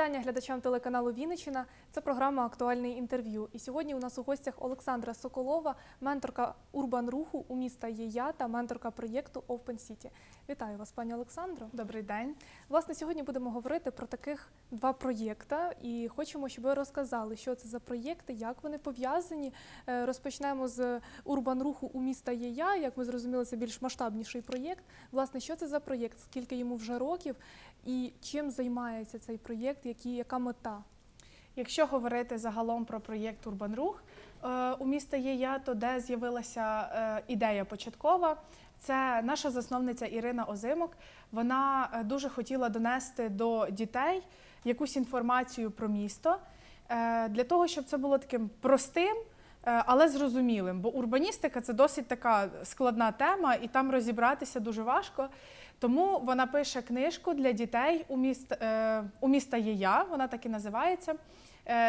Вітання глядачам телеканалу Вінничина. Це програма Актуальне інтерв'ю. І сьогодні у нас у гостях Олександра Соколова, менторка Урбан Руху у міста ЄЯ та менторка проєкту Open City. Вітаю вас, пані Олександро. Добрий день. Власне, сьогодні будемо говорити про таких два проєкти і хочемо, щоб ви розказали, що це за проєкти, як вони пов'язані. Е, Розпочнемо з Урбан Руху у міста ЄЯ. Як ми зрозуміли, це більш масштабніший проєкт. Власне, що це за проєкт, скільки йому вже років і чим займається цей проєкт, які, яка мета? Якщо говорити загалом про проєкт Урбан Рух е, у міста є я, то де з'явилася е, ідея початкова. Це наша засновниця Ірина Озимок. Вона е, дуже хотіла донести до дітей якусь інформацію про місто е, для того, щоб це було таким простим. е, Але зрозумілим, бо урбаністика це досить така складна тема, і там розібратися дуже важко. Тому вона пише книжку для дітей у міст у міста є я, вона так і називається,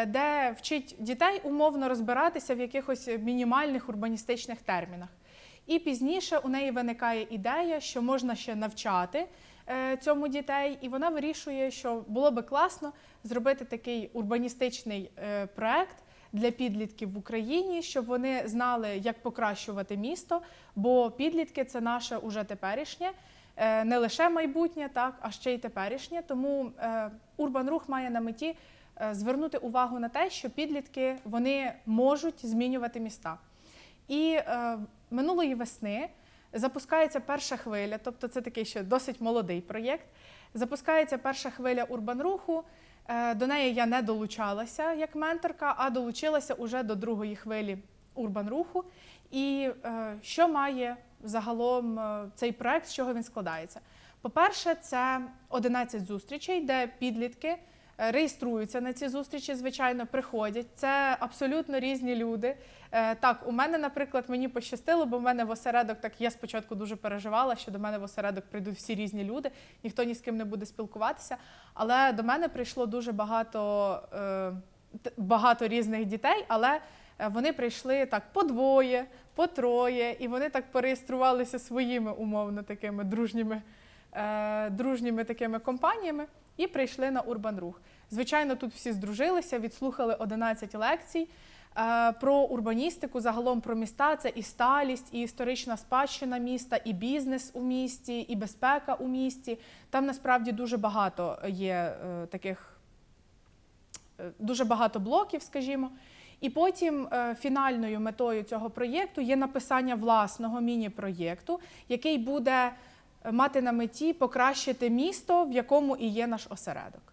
де вчить дітей умовно розбиратися в якихось мінімальних урбаністичних термінах. І пізніше у неї виникає ідея, що можна ще навчати е, цьому дітей, і вона вирішує, що було би класно зробити такий урбаністичний е, проект для підлітків в Україні, щоб вони знали, як покращувати місто, бо підлітки це наше уже теперішнє. Е, не лише майбутнє, так, а ще й теперішнє. Тому Урбан Рух має на меті звернути увагу на те, що підлітки вони можуть змінювати міста. І е, минулої весни запускається перша хвиля, тобто це такий ще досить молодий проєкт. Запускається перша хвиля Урбан Руху. Е, до неї я не долучалася як менторка, а долучилася уже до другої хвилі Урбан Руху. І е, що має загалом е, цей проект, з чого він складається? По-перше, це 11 зустрічей, де підлітки реєструються на ці зустрічі, звичайно, приходять. Це абсолютно різні люди. Е, Так, у мене, наприклад, мені пощастило, бо в мене в осередок так я спочатку дуже переживала, що до мене в осередок прийдуть всі різні люди, ніхто ні з ким не буде спілкуватися. Але до мене прийшло дуже багато, е, багато різних дітей, але е, вони прийшли так по двоє, по троє, і вони так пореєструвалися своїми умовно такими дружніми, е, дружніми такими компаніями і прийшли на Урбан Рух. Звичайно, тут всі здружилися, відслухали 11 лекцій. е, Про урбаністику, загалом про міста, це і сталість, і історична спадщина міста, і бізнес у місті, і безпека у місті. Там насправді дуже багато є е, таких е, дуже багато блоків, скажімо. І потім фінальною метою цього проєкту є написання власного міні-проєкту, який буде мати на меті покращити місто, в якому і є наш осередок.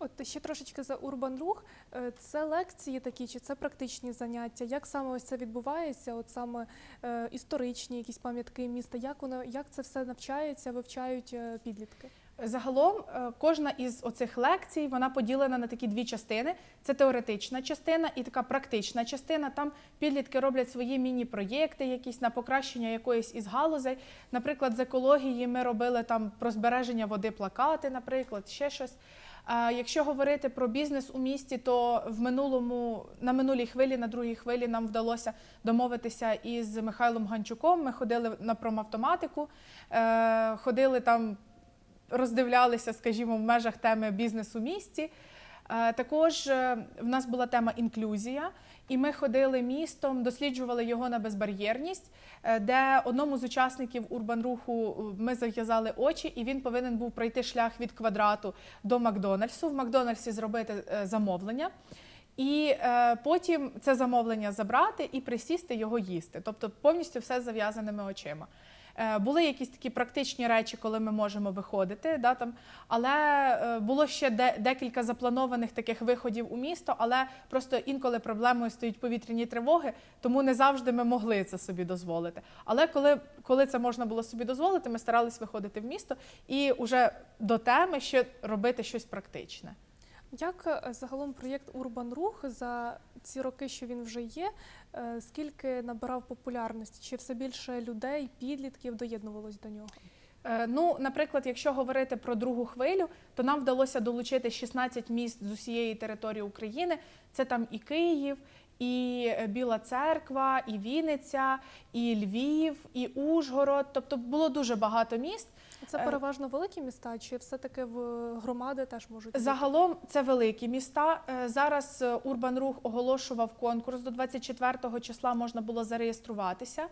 От ще трошечки за Урбан Рух. Е, Це лекції такі, чи це практичні заняття? Як саме ось це відбувається? От саме е, історичні якісь пам'ятки міста? Як воно як це все навчається, вивчають е, підлітки? Загалом е, кожна із оцих лекцій вона поділена на такі дві частини: це теоретична частина і така практична частина. Там підлітки роблять свої міні-проєкти, якісь на покращення якоїсь із галузей. Наприклад, з екології ми робили там про збереження води плакати, наприклад, ще щось. Якщо говорити про бізнес у місті, то в минулому на минулій хвилі, на другій хвилі нам вдалося домовитися із Михайлом Ганчуком. Ми ходили на промавтоматику, е, ходили там роздивлялися, скажімо, в межах теми бізнес у місті. Е, Також е, в нас була тема інклюзія, і ми ходили містом, досліджували його на безбар'єрність, е, де одному з учасників урбан-руху е, ми зав'язали очі, і він повинен був пройти шлях від квадрату до Макдональдсу. В Макдональдсі зробити е, замовлення. І е, потім це замовлення забрати і присісти його їсти, тобто повністю все з зав'язаними очима. Е, були якісь такі практичні речі, коли ми можемо виходити, да, там, але е, було ще де, декілька запланованих таких виходів у місто, але просто інколи проблемою стоять повітряні тривоги, тому не завжди ми могли це собі дозволити. Але коли, коли це можна було собі дозволити, ми старались виходити в місто і вже до теми ще робити щось практичне. Як е, загалом проєкт Урбан Рух за ці роки, що він вже є, е, скільки набирав популярності? Чи все більше людей, підлітків доєднувалось до нього? Е, Ну, наприклад, якщо говорити про другу хвилю, то нам вдалося долучити 16 міст з усієї території України. Це там і Київ, і Біла Церква, і Вінниця, і Львів, і Ужгород. Тобто було дуже багато міст. Це Е, переважно великі міста, чи все-таки в громади теж можуть бути? Загалом це великі міста. Е, Зараз е, Урбан Рух оголошував конкурс. До 24 числа можна було зареєструватися.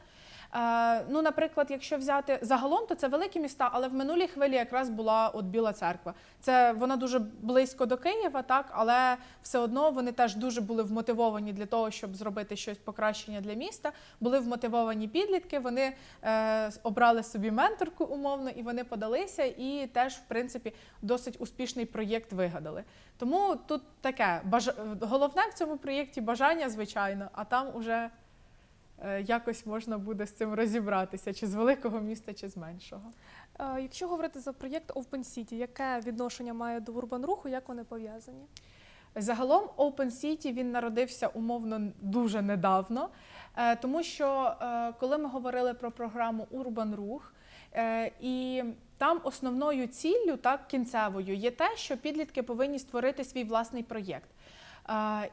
Е, Ну, наприклад, якщо взяти загалом, то це великі міста, але в минулій хвилі якраз була от Біла Церква. Це вона дуже близько до Києва, так але все одно вони теж дуже були вмотивовані для того, щоб зробити щось покращення для міста. Були вмотивовані підлітки. Вони е, обрали собі менторку умовно, і вони подалися, і теж, в принципі, досить успішний проєкт вигадали. Тому тут таке бажа... головне в цьому проєкті бажання, звичайно, а там уже якось можна буде з цим розібратися, чи з великого міста, чи з меншого. Е, Якщо говорити за проєкт Open City, яке відношення має до урбан-руху, як вони пов'язані? Загалом Open City він народився умовно дуже недавно, е, тому що е, коли ми говорили про програму Урбан Рух, е, і там основною ціллю, так кінцевою, є те, що підлітки повинні створити свій власний проєкт.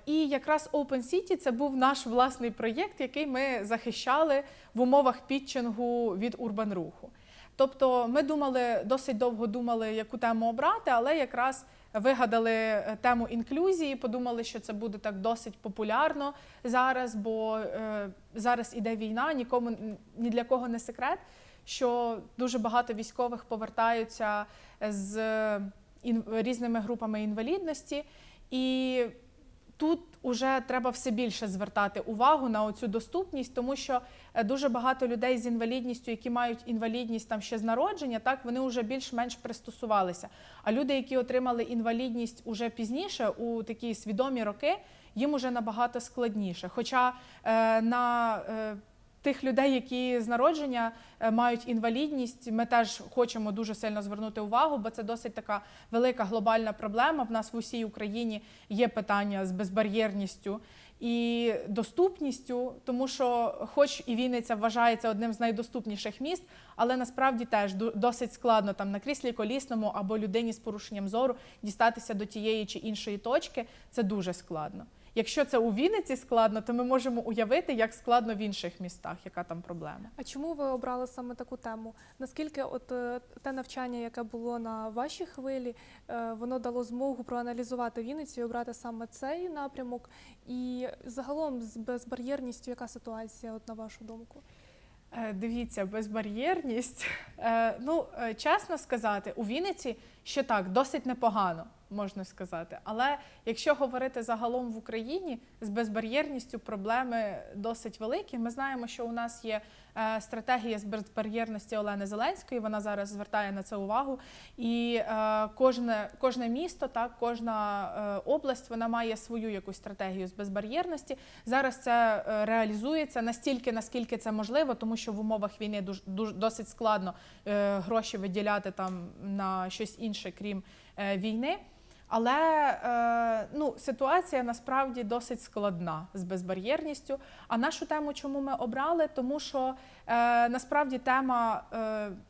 І якраз Open City це був наш власний проєкт, який ми захищали в умовах пітчингу від Урбан Руху. Тобто ми думали, досить довго думали, яку тему обрати, але якраз вигадали е, тему інклюзії, подумали, що це буде так досить популярно зараз, бо е, зараз іде війна, нікому ні для кого не секрет, що дуже багато військових повертаються з ін, різними групами інвалідності, і тут уже треба все більше звертати увагу на оцю доступність, тому що е, дуже багато людей з інвалідністю, які мають інвалідність там ще з народження, так вони вже більш-менш пристосувалися. А люди, які отримали інвалідність уже пізніше, у такі свідомі роки, їм уже набагато складніше. Хоча е, на е, Тих людей, які з народження е, мають інвалідність, ми теж хочемо дуже сильно звернути увагу, бо це досить така велика глобальна проблема. В нас в усій Україні є питання з безбар'єрністю і доступністю, тому що, хоч і Вінниця вважається одним з найдоступніших міст, але насправді теж досить складно там на кріслі колісному або людині з порушенням зору дістатися до тієї чи іншої точки. Це дуже складно. Якщо це у Вінниці складно, то ми можемо уявити, як складно в інших містах, яка там проблема. А чому ви обрали саме таку тему? Наскільки от е, те навчання, яке було на вашій хвилі, е, воно дало змогу проаналізувати Вінницю і обрати саме цей напрямок? І загалом з безбар'єрністю, яка ситуація, от на вашу думку? Е, Дивіться, безбар'єрність. Ну, чесно сказати, у Вінниці ще так, досить непогано, можна сказати. Але якщо говорити загалом в Україні, з безбар'єрністю проблеми досить великі. Ми знаємо, що у нас є е, стратегія з безбар'єрності Олени Зеленської. Вона зараз звертає на це увагу. І е, кожне, кожне місто, так, кожна е, область, вона має свою якусь стратегію з безбар'єрності. Зараз це реалізується настільки, наскільки це можливо, тому що в умовах війни дуже, досить складно гроші виділяти там на щось інше, крім е, війни. Але е, ну, ситуація насправді досить складна з безбар'єрністю. А нашу тему, чому ми обрали? Тому що е, насправді тема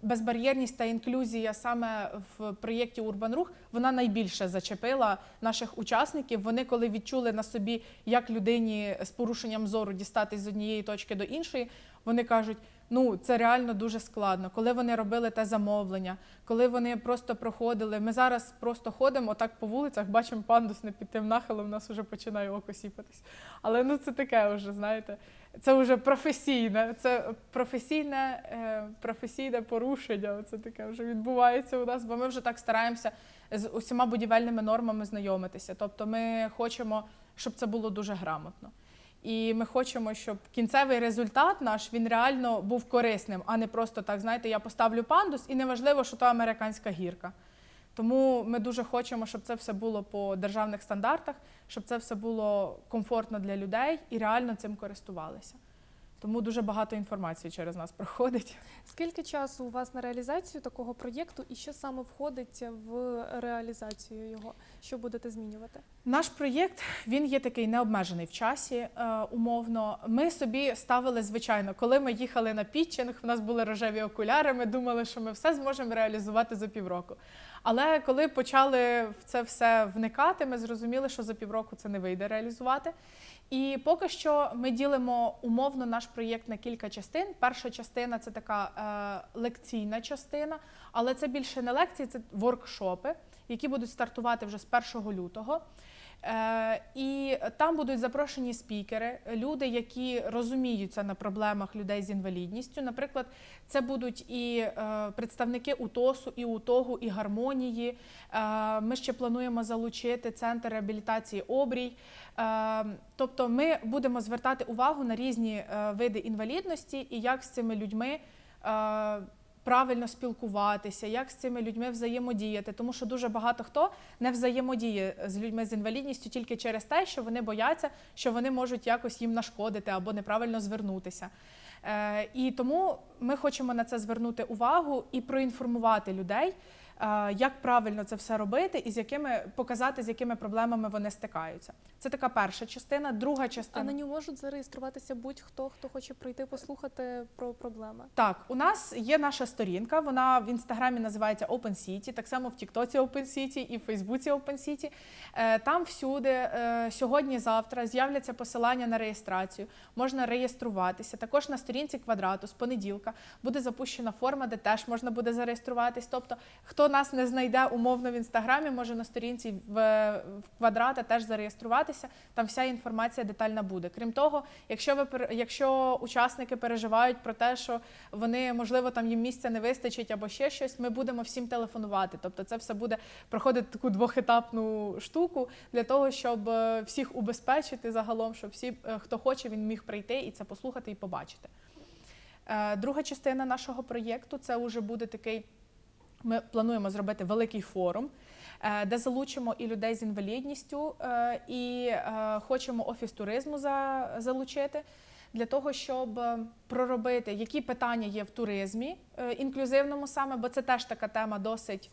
безбар'єрність та інклюзія саме в проєкті Урбан Рух вона найбільше зачепила наших учасників. Вони коли відчули на собі, як людині з порушенням зору дістатись з однієї точки до іншої, вони кажуть. Ну, це реально дуже складно. Коли вони робили те замовлення, коли вони просто проходили. Ми зараз просто ходимо отак по вулицях, бачимо пандус не під тим нахилом, у нас вже починає око сіпатись. Але ну це таке вже, знаєте, це вже професійне, це професійне, е, професійне порушення. Це таке вже відбувається у нас, бо ми вже так стараємося з усіма будівельними нормами знайомитися. Тобто ми хочемо, щоб це було дуже грамотно. І ми хочемо, щоб кінцевий результат наш він реально був корисним, а не просто так, знаєте, я поставлю пандус, і неважливо, що то американська гірка. Тому ми дуже хочемо, щоб це все було по державних стандартах, щоб це все було комфортно для людей і реально цим користувалися. Тому дуже багато інформації через нас проходить. Скільки часу у вас на реалізацію такого проєкту, і що саме входить в реалізацію його? Що будете змінювати? Наш проєкт він є такий необмежений в часі, е, умовно. Ми собі ставили звичайно, коли ми їхали на пітчинг, в нас були рожеві окуляри. Ми думали, що ми все зможемо реалізувати за півроку. Але коли почали в це все вникати, ми зрозуміли, що за півроку це не вийде реалізувати. І поки що ми ділимо умовно наш проєкт на кілька частин. Перша частина це така е, лекційна частина, але це більше не лекції, це воркшопи, які будуть стартувати вже з 1 лютого. Е, і там будуть запрошені спікери, люди, які розуміються на проблемах людей з інвалідністю. Наприклад, це будуть і е, представники УТОСу, і УТОГу, і гармонії. Е, ми ще плануємо залучити центр реабілітації обрій. Тобто, ми будемо звертати увагу на різні види інвалідності і як з цими людьми. Правильно спілкуватися, як з цими людьми взаємодіяти, тому що дуже багато хто не взаємодіє з людьми з інвалідністю тільки через те, що вони бояться, що вони можуть якось їм нашкодити або неправильно звернутися. Е, і тому ми хочемо на це звернути увагу і проінформувати людей, як правильно це все робити, і з якими показати, з якими проблемами вони стикаються. Це така перша частина. Друга А частина на нього можуть зареєструватися будь-хто, хто хоче прийти послухати про проблеми. Так, у нас є наша сторінка. Вона в інстаграмі називається Open City, так само в Тіктоці Open City і в Фейсбуці Open City. Е, Там всюди е, сьогодні, завтра з'являться посилання на реєстрацію. Можна реєструватися. Також на сторінці квадрату з понеділка буде запущена форма, де теж можна буде зареєструватись. Тобто, хто нас не знайде умовно в інстаграмі, може на сторінці в, в квадрата теж зареєструватися. Там вся інформація детальна буде. Крім того, якщо ви якщо учасники переживають про те, що вони можливо там їм місця не вистачить або ще щось, ми будемо всім телефонувати. Тобто, це все буде проходити таку двохетапну штуку для того, щоб е, всіх убезпечити загалом, щоб всі, е, хто хоче, він міг прийти і це послухати і побачити. Е, Друга частина нашого проєкту це вже буде такий. Ми плануємо зробити великий форум, е, де залучимо і людей з інвалідністю, е, і е, хочемо офіс туризму за- залучити для того, щоб проробити, які питання є в туризмі інклюзивному саме, бо це теж така тема досить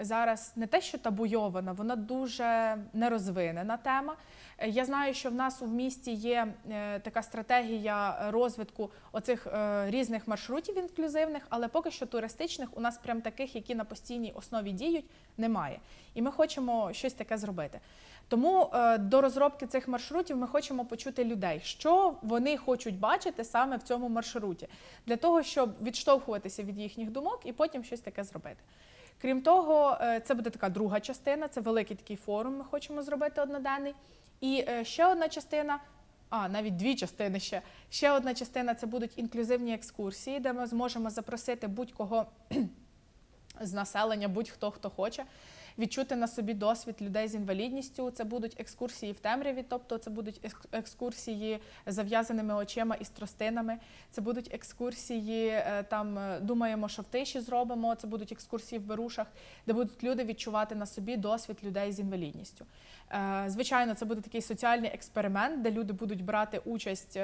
зараз не те, що табуйована, вона дуже нерозвинена тема. Е, Я знаю, що в нас у місті є е, така стратегія розвитку оцих е, різних маршрутів інклюзивних, але поки що туристичних у нас прям таких, які на постійній основі діють, немає. І ми хочемо щось таке зробити. Тому до розробки цих маршрутів ми хочемо почути людей, що вони хочуть бачити саме в цьому маршруті, для того, щоб відштовхуватися від їхніх думок і потім щось таке зробити. Крім того, е, це буде така друга частина, це великий такий форум. Ми хочемо зробити одноденний. І е, ще одна частина. А, навіть дві частини ще. Ще одна частина це будуть інклюзивні екскурсії, де ми зможемо запросити будь-кого з населення, будь-хто хто хоче. Відчути на собі досвід людей з інвалідністю. Це будуть екскурсії в темряві, тобто це будуть екскурсії з зав'язаними очима і з тростинами. Це будуть екскурсії, е, там е, думаємо, що в тиші зробимо. Це будуть екскурсії в берушах, де будуть люди відчувати на собі досвід людей з інвалідністю. Е, Звичайно, це буде такий соціальний експеримент, де люди будуть брати участь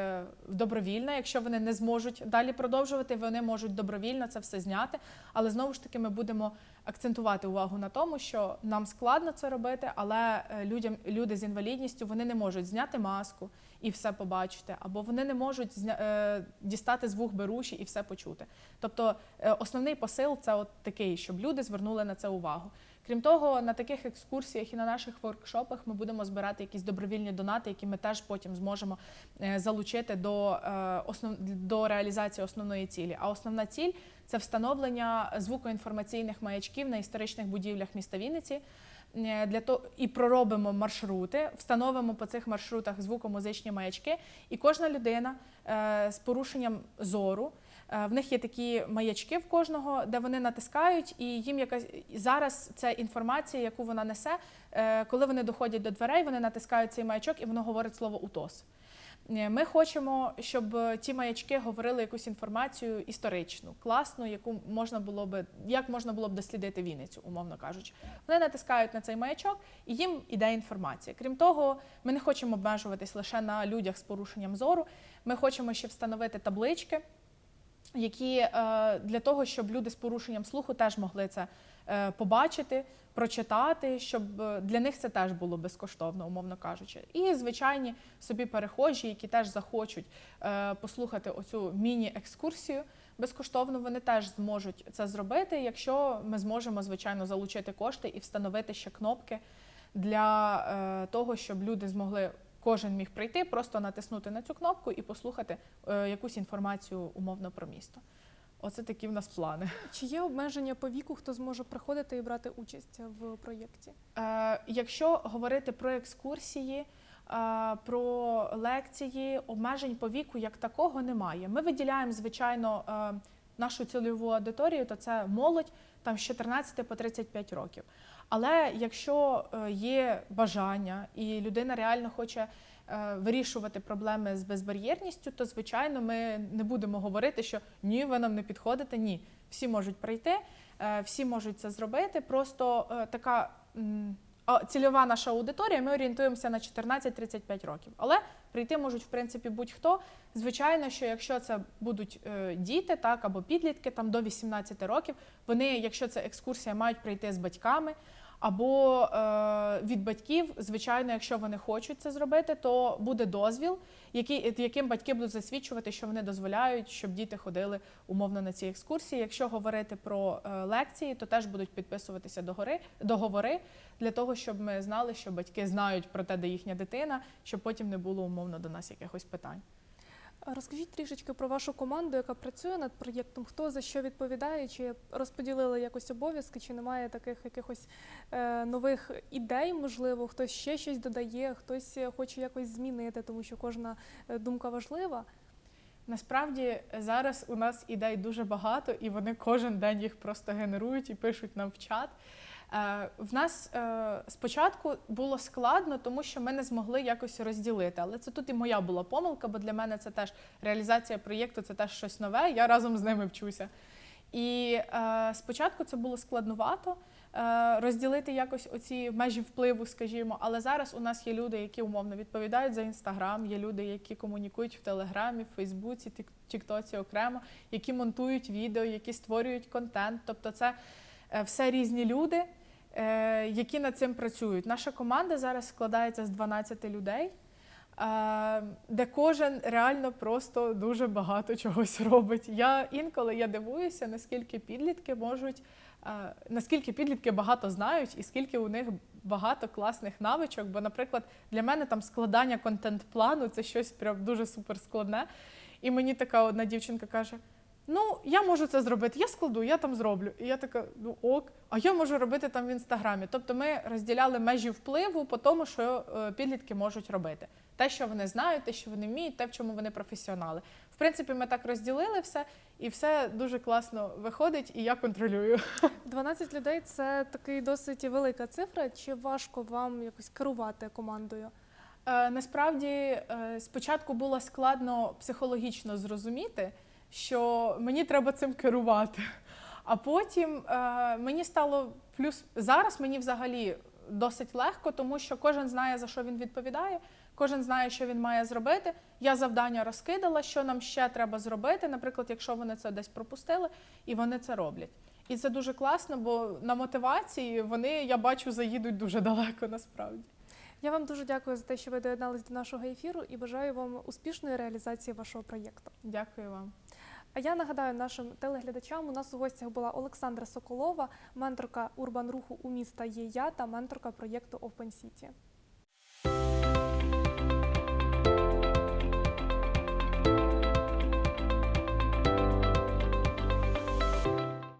добровільно. Якщо вони не зможуть далі продовжувати, вони можуть добровільно це все зняти. Але знову ж таки, ми будемо акцентувати увагу на тому, що нам складно це робити, але е, людям люди з інвалідністю вони не можуть зняти маску і все побачити, або вони не можуть е, дістати звук беруші і все почути. Тобто е, основний посил це от такий, щоб люди звернули на це увагу. Крім того, на таких екскурсіях і на наших воркшопах ми будемо збирати якісь добровільні донати, які ми теж потім зможемо е, залучити до, основ... до реалізації основної цілі. А основна ціль це встановлення звукоінформаційних маячків на історичних будівлях міста Вінниці. Е, Для того і проробимо маршрути, встановимо по цих маршрутах звукомузичні маячки, і кожна людина е, з порушенням зору. е, В них є такі маячки в кожного, де вони натискають, і їм якась зараз це інформація, яку вона несе. Коли вони доходять до дверей, вони натискають цей маячок, і воно говорить слово УТОС. Е, Ми хочемо, щоб е, ті маячки говорили якусь інформацію історичну, класну, яку можна було би, як можна було б дослідити Вінницю, умовно кажучи. Вони натискають на цей маячок, і їм іде інформація. Крім того, ми не хочемо обмежуватись лише на людях з порушенням зору. Ми хочемо ще встановити таблички, які е, для того, щоб люди з порушенням слуху теж могли це побачити, прочитати, щоб е, для них це теж було безкоштовно, умовно кажучи. І звичайні собі перехожі, які теж захочуть е, послухати оцю міні-екскурсію. Безкоштовно вони теж зможуть це зробити, якщо ми зможемо, звичайно, залучити кошти і встановити ще кнопки для е, того, щоб люди змогли кожен міг прийти, просто натиснути на цю кнопку і послухати е, якусь інформацію умовно про місто. Оце такі в нас плани. Чи є обмеження по віку, хто зможе приходити і брати участь в проєкті? Е, якщо говорити про екскурсії, е, про лекції, обмежень по віку як такого немає. Ми виділяємо, звичайно, е, нашу цільову аудиторію, то це молодь там з 14 по 35 років. Але якщо е, є бажання і людина реально хоче вирішувати проблеми з безбар'єрністю, то звичайно ми не будемо говорити, що ні, ви нам не підходите. Ні, всі можуть прийти, е, всі можуть це зробити. Просто е, така цільова наша аудиторія, ми орієнтуємося на 14-35 років. Але прийти можуть в принципі будь-хто. Звичайно, що якщо це будуть е, діти, так або підлітки, там до 18 років, вони, якщо це екскурсія, мають прийти з батьками. Або е, від батьків, звичайно, якщо вони хочуть це зробити, то буде дозвіл, який, яким батьки будуть засвідчувати, що вони дозволяють, щоб діти ходили умовно на ці екскурсії. Якщо говорити про е, лекції, то теж будуть підписуватися догори, договори для того, щоб ми знали, що батьки знають про те, де їхня дитина, щоб потім не було умовно до нас якихось питань. Розкажіть трішечки про вашу команду, яка працює над проєктом. Хто за що відповідає? Чи розподілили якось обов'язки, чи немає таких якихось е, нових ідей? Можливо, хтось ще щось додає, хтось хоче якось змінити, тому що кожна е, думка важлива. Насправді зараз у нас ідей дуже багато, і вони кожен день їх просто генерують і пишуть нам в чат. Е, В нас е, спочатку було складно, тому що ми не змогли якось розділити. Але це тут і моя була помилка, бо для мене це теж реалізація проєкту, це теж щось нове. Я разом з ними вчуся. І е, спочатку це було складнувато розділити якось оці межі впливу, скажімо. Але зараз у нас є люди, які умовно відповідають за інстаграм, є люди, які комунікують в Телеграмі, в Фейсбуці, Тік- Тіктоці окремо, які монтують відео, які створюють контент. Тобто, це все різні люди, які над цим працюють. Наша команда зараз складається з 12 людей. е, Де кожен реально просто дуже багато чогось робить. Я інколи я дивуюся, наскільки підлітки можуть, е, наскільки підлітки багато знають, і скільки у них багато класних навичок. Бо, наприклад, для мене там складання контент-плану це щось прям дуже суперскладне. І мені така одна дівчинка каже: Ну, я можу це зробити, я складу, я там зроблю. І я така, ну ок, а я можу робити там в інстаграмі. Тобто ми розділяли межі впливу по тому, що е, підлітки можуть робити. Те, що вони знають, те, що вони вміють, те, в чому вони професіонали. В принципі, ми так розділили все, і все дуже класно виходить, і я контролюю. 12 людей це такий досить велика цифра. Чи важко вам якось керувати командою? Е, насправді е, спочатку було складно психологічно зрозуміти, що мені треба цим керувати. А потім е, мені стало плюс зараз мені взагалі досить легко, тому що кожен знає, за що він відповідає, кожен знає, що він має зробити. Я завдання розкидала, що нам ще треба зробити, наприклад, якщо вони це десь пропустили, і вони це роблять. І це дуже класно, бо на мотивації вони, я бачу, заїдуть дуже далеко насправді. Я вам дуже дякую за те, що ви доєднались до нашого ефіру і бажаю вам успішної реалізації вашого проєкту. Дякую вам. А я нагадаю нашим телеглядачам, у нас у гостях була Олександра Соколова, менторка урбан руху у міста є я та менторка проєкту Open City.